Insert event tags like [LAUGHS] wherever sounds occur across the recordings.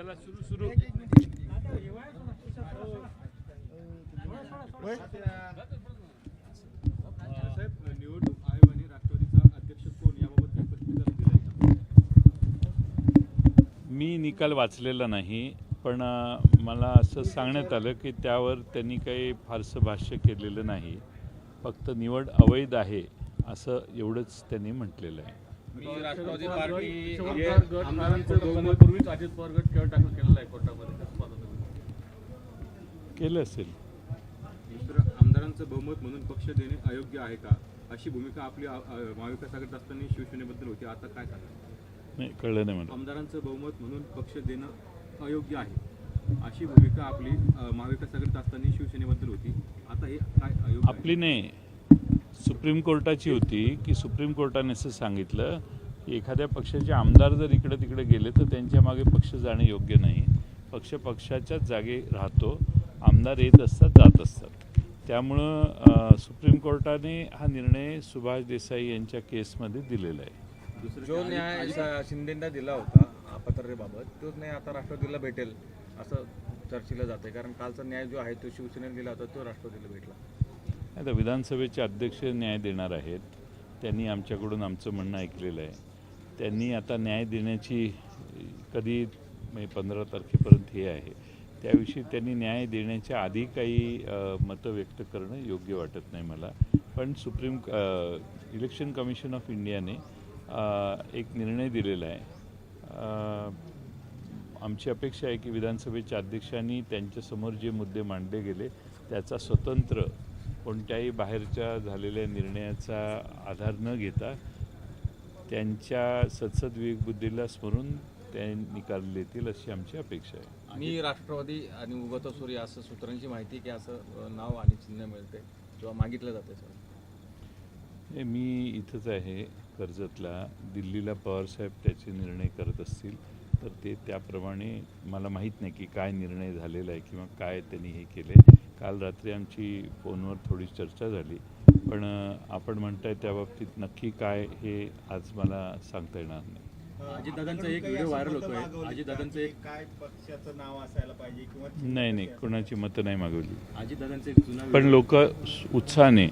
चला सुरू सुरू. साहेब निवडणूक आयोगाने राष्ट्रवादीचा अध्यक्ष कोण? याबाबत काही स्पष्टीकरण मी निकाल वाचलेला नाही पण मला असं सांगण्यात आलं की त्यावर त्यांनी काही फारसं भाष्य केलेलं नाही. फक्त निवड अवैध आहे असं एवढंच त्यांनी म्हटलेलं आहे. मी राष्ट्रवादी पार्टी आमदारांचं अजित पवार गट खेळ टाकून केलेला आहे कोर्टामध्ये? केलं असेल. दुसरं आमदारांचं बहुमत म्हणून पक्ष देणे अयोग्य आहे का? अशी भूमिका आपली महाविकास आघाडीत असताना शिवसेनेबद्दल होती. आता काय सांगा नाही कळलं नाही मला. आमदारांचं बहुमत म्हणून पक्ष देणं अयोग्य आहे. अशी भूमिका आपली अ, महाविकास आघाडीत असताना शिवसेनेबद्दल होती. आता हे काय? आपली नाही. सुप्रीम कोर्टाची होती की सुप्रीम कोर्टाने असं सांगितलं की एखाद्या पक्षाचे आमदार जर इकडे तिकडे गेले तर त्यांच्या मागे पक्ष जाणे योग्य नाही. पक्ष पक्षाच्याच जागे राहतो. आमदार येत असतात जात असतात. त्यामुळं सुप्रीम कोर्टाने हा निर्णय सुभाष देसाई यांच्या केसमध्ये दिलेला आहे. दुसरं जो? न्याय शिंदेंना दिला होता अपत्रेबाबत तोच न्याय आता राष्ट्रवादीला भेटेल असं चर्चेला जाते कारण कालचा न्याय जो आहे तो शिवसेनेला दिला होता तो राष्ट्रवादीला भेटला. आता विधानसभेचे अध्यक्ष न्याय देणार आहेत. त्यांनी आमच्याकडून आमचं म्हणणं ऐकलेलं आहे. त्यांनी आता न्याय देण्याची कधी म्हणजे पंधरा तारखेपर्यंत हे आहे. त्याविषयी त्यांनी न्याय देण्याच्या आधी काही मतं व्यक्त करणं योग्य वाटत नाही मला. पण सुप्रीम इलेक्शन कमिशन ऑफ इंडियाने एक निर्णय दिलेला आहे. आमची अपेक्षा आहे की विधानसभेच्या अध्यक्षांनी त्यांच्यासमोर जे मुद्दे मांडले गेले त्याचा स्वतंत्र कोणत्याही बाहेरच्या झालेल्या निर्णयाचा आधार न घेता त्यांच्या सदसद विवेकबुद्धीला स्मरून ते निकाल देतील अशी आमची अपेक्षा आहे. मी राष्ट्रवादी आणि उगत सूर्य असं सूत्रांची माहिती की असं नाव आणि चिन्ह मिळते किंवा मागितलं जाते सर. हे मी इथंच आहे कर्जतला. दिल्लीला पवारसाहेब त्याचे निर्णय करत असतील तर ते त्याप्रमाणे मला माहीत नाही की काय निर्णय झालेला आहे किंवा काय त्यांनी हे केले काल रात्री आमची फोनवर थोडी चर्चा झाली पण आपण म्हणताय त्या बाबतीत नक्की काय हे आज मला सांगता येणार नाही. अजितदादांचा एक व्हिडिओ व्हायरल होतोय. अजितदादांचं एक काय पक्षाचं नाव असायला पाहिजे किंवा नाही नाही कोणाची मतं नाही मागवली. अजितदादांचं एक जुना पण लोक उत्साहाने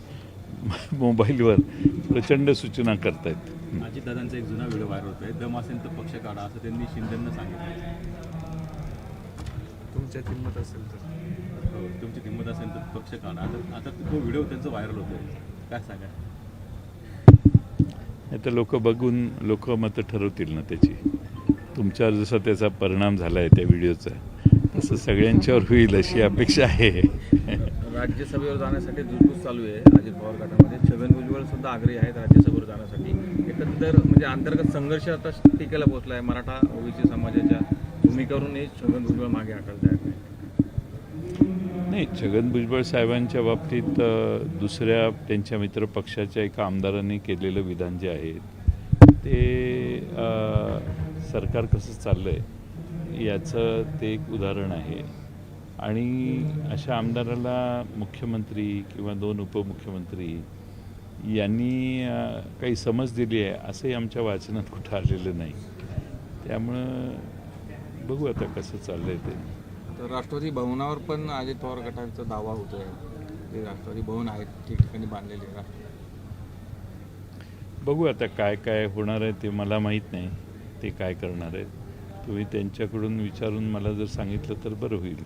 [LAUGHS] मोबाईलवर प्रचंड सूचना करतायत. अजितदादांचा एक जुना व्हिडिओ व्हायरल होतोय. दम असेल तर पक्ष काढा असं त्यांनी शिंदेंना सांगितलं. तुमच्या किंमत असेल तर. तुमची किंमत असेल तर पक्ष काढा. आता आता तो व्हिडिओ त्यांचा व्हायरल होतोय. काय सांगा? आता लोक बघून लोक मतं ठरवतील ना त्याची. तुमच्यावर जसा त्याचा परिणाम झाला आहे त्या व्हिडिओचा तसं सगळ्यांच्यावर होईल अशी अपेक्षा आहे. राज्यसभेवर जाण्यासाठी धुसफूस चालू आहे. अजित पवार गटामध्ये छगन भुजबळ सुद्धा आग्रही आहेत राज्यसभेवर जाण्यासाठी. एकंदर म्हणजे अंतर्गत संघर्ष आता टीकेला पोहोचला आहे मराठा ओबीसी समाजाच्या भूमिकेवरूनही छगन भुजबळ मागे हटायला तयार नाही नाही छगन भुजबळ साहेबांच्या बाबतीत दुसऱ्या त्यांच्या मित्र पक्षाच्या एका आमदारांनी केलेलं विधान जे आहे ते सरकार कसं चाललं आहे याचं ते एक उदाहरण आहे. आणि अशा आमदाराला मुख्यमंत्री किंवा दोन उपमुख्यमंत्री यांनी काही समज दिली आहे असंही आमच्या वाचनात कुठं आलेलं नाही. त्यामुळं बघू आता कसं चाललं आहे ते. तर राष्ट्रवादी भवनावर पण अजित पवार गटांचा दावा होतोय. ते राष्ट्रवादी भवन आहेत ठिकठिकाणी बांधलेले राष्ट्र बघू आता काय काय होणार आहे ते मला माहीत नाही. ते काय करणार आहेत. तुम्ही त्यांच्याकडून विचारून मला जर सांगितलं तर बरं होईल.